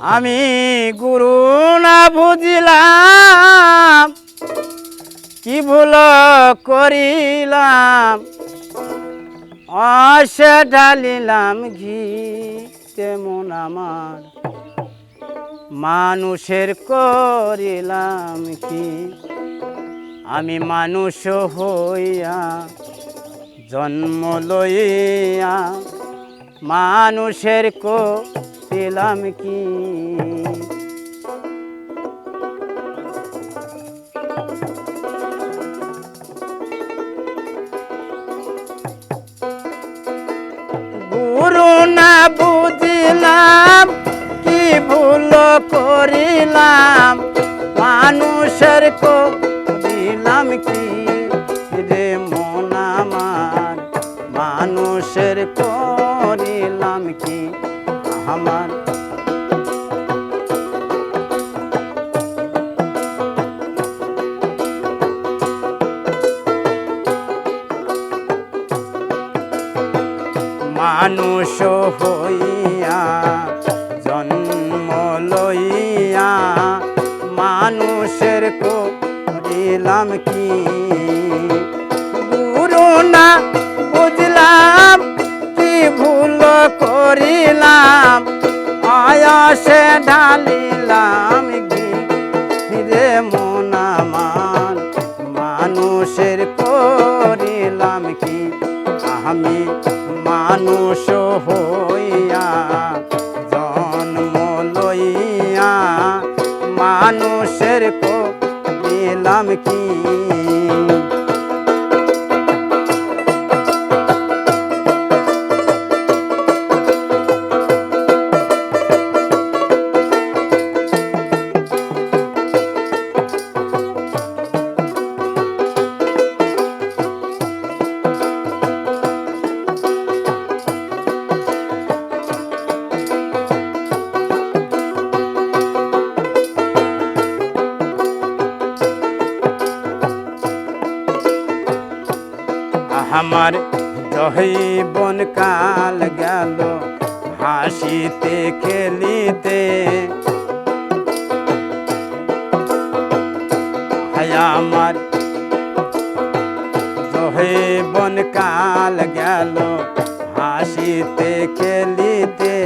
আমি গুরু না বুঝিলাম, কি ভুল করিলাম? অসে ঢালিলাম ঘি, তেমন আমার মানুষের করিলাম কি? আমি মানুষ হইয়া জন্ম লইয়া মানুষের করিলাম কি? গুরু না বুঝিলাম, কি ভুল করিলাম? মানুষের করিলাম কি? রে মন আমার, মানুষের করিলাম কি? আমার। মানুষ হইয়া জন্ম লইয়া মানুষের করিলাম কি? গুরু না বুঝলাম কি ভুল করিলাম? করিলাম কি? আমি মানুষ হইয়া জন্ম লইয়া মানুষের করিলাম কি? আমার দহিবন কাল গেল হাসিতে খেলিতে। আমার দহিবন কাল গেল হাসিতে খেলিতে।